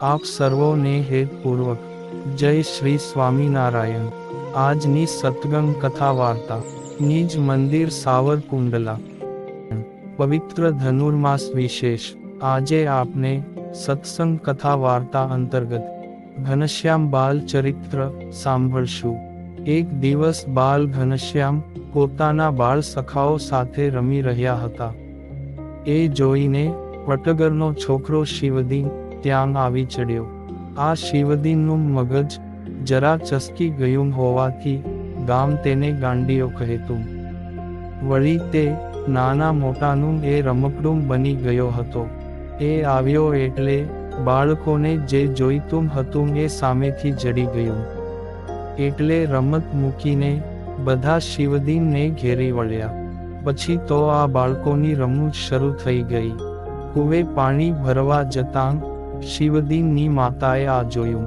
આપ સર્વોને હેતપૂર્વક જય શ્રી સ્વામિનારાયણ. આજની સતગંગ કથા વાર્તા. નિજ મંદિર સાવરકુંડલા. પવિત્ર ધનુર્માસ વિશેષ. આજે આપને સત્સંગ કથા વાર્તા અંતર્ગત ઘનશ્યામ બાલ ચરિત્ર સાંભળશું. એક દિવસ બાલ ઘનશ્યામ પોતાના બાળ સખાઓ સાથે રમી રહ્યા હતા. એ જોઈને વટગરનો છોકરો શિવદીન ત્યાં આવી ચડ્યો. આ શિવદીનનું મગજ જરા ચસકી ગયું હોવાથી ગામ તેને ગાંડીઓ કહેતું. વળી તે નાના મોટાનું એ રમકડું બની ગયો હતો. એ આવ્યો એટલે બાળકોને જે જોઈતું હતું એ સામેથી જડી ગયું. એટલે રમત મૂકીને બધા શિવદીનને ઘેરી વળ્યા. પછી તો આ બાળકોની રમૂજ શરૂ થઈ ગઈ. કુવે પાણી ભરવા જતાં શિવદીનની માતાએ આ જોયું.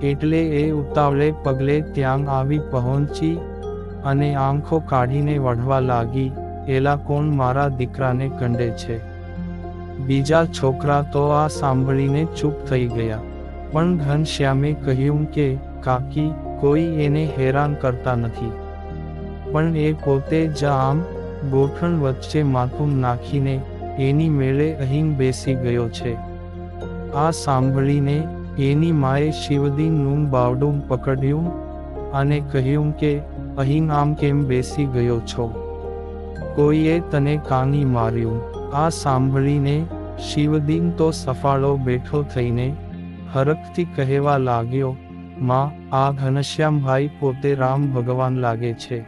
એટલે એ ઉતાવળે પગલે ત્યાં આવી પહોંચી અને આંખો કાઢીને વઢવા લાગી, એલા કોણ મારા દીકરાને કંડે છે? બીજા છોકરા તો આ સાંભળીને ચૂપ થઈ ગયા. પણ ઘનશ્યામે કહ્યું કે, કાકી, કોઈ એને હેરાન કરતા નથી. પણ એ પોતે જ આમ ગોઠણ વચ્ચે માથું નાખીને એની મેળે અહીં બેસી ગયો છે. આ સાંભળીને એની માએ શિવદીનનું બાવડું પકડ્યું અને કહ્યું કે, અહીં આમ કેમ બેસી ગયો છો? કોઈએ તને કાની માર્યું? આ સાંભળીને શિવદીન તો સફાળો બેઠો થઈને હરખથી કહેવા લાગ્યો, માં, આ ઘનશ્યામભાઈ પોતે રામ ભગવાન લાગે છે.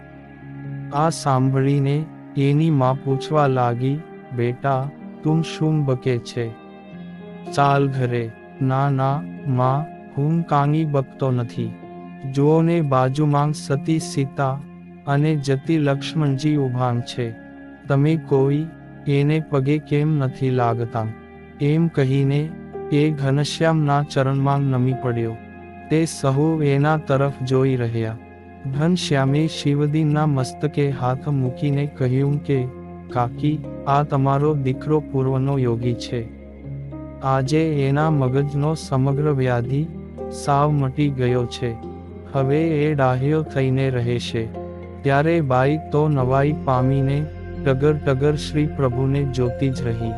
આ સાંભળીને એની માં પૂછવા લાગી, બેટા, તું શું બકે છે? ચાલ ઘરે. ના ના, માં, હું કાંગી બકતો નથી. જુઓને બાજુમાં સતી સીતા અને જતી લક્ષ્મણજી ઉભાન છે. તમે કોઈ એને પગે કેમ નથી લાગતા? એમ કહીને એ ઘનશ્યામના ચરણમાં નમી પડ્યો. તે સહુ એના તરફ જોઈ રહ્યા. ઘનશ્યામે શિવદીનના મસ્તકે હાથ મૂકીને કહ્યું કે, કાકી, આ તમારો દીકરો પૂર્વનો યોગી છે. આજે એના મગજનો સમગ્ર વ્યાધિ સાવ મટી ગયો છે. હવે એ ડાહ્યો થઈને રહેશે. ત્યારે બાઈ તો નવાઈ પામીને ટગર ટગર શ્રી પ્રભુને જોતી જ રહી.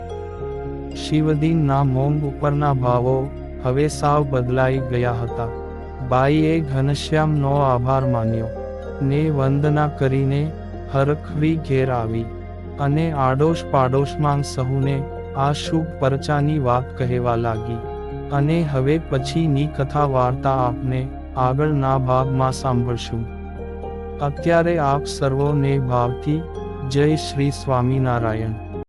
શિવદીનના મોંગ ઉપરના ભાવો હવે સાવ બદલાઈ ગયા હતા. બાઈએ ઘનશ્યામનો આભાર માન્યો ને વંદના કરીને હરખવી ઘેર આવી અને આડોશ પાડોશમાં સહુને આ શુભ પરચાની વાત કહેવા લાગી. અને હવે પછીની કથા વાર્તા આપને આગળના ભાગમાં સાંભળશું. અત્યારે આપ સર્વોને ભાવથી જય શ્રી સ્વામિનારાયણ.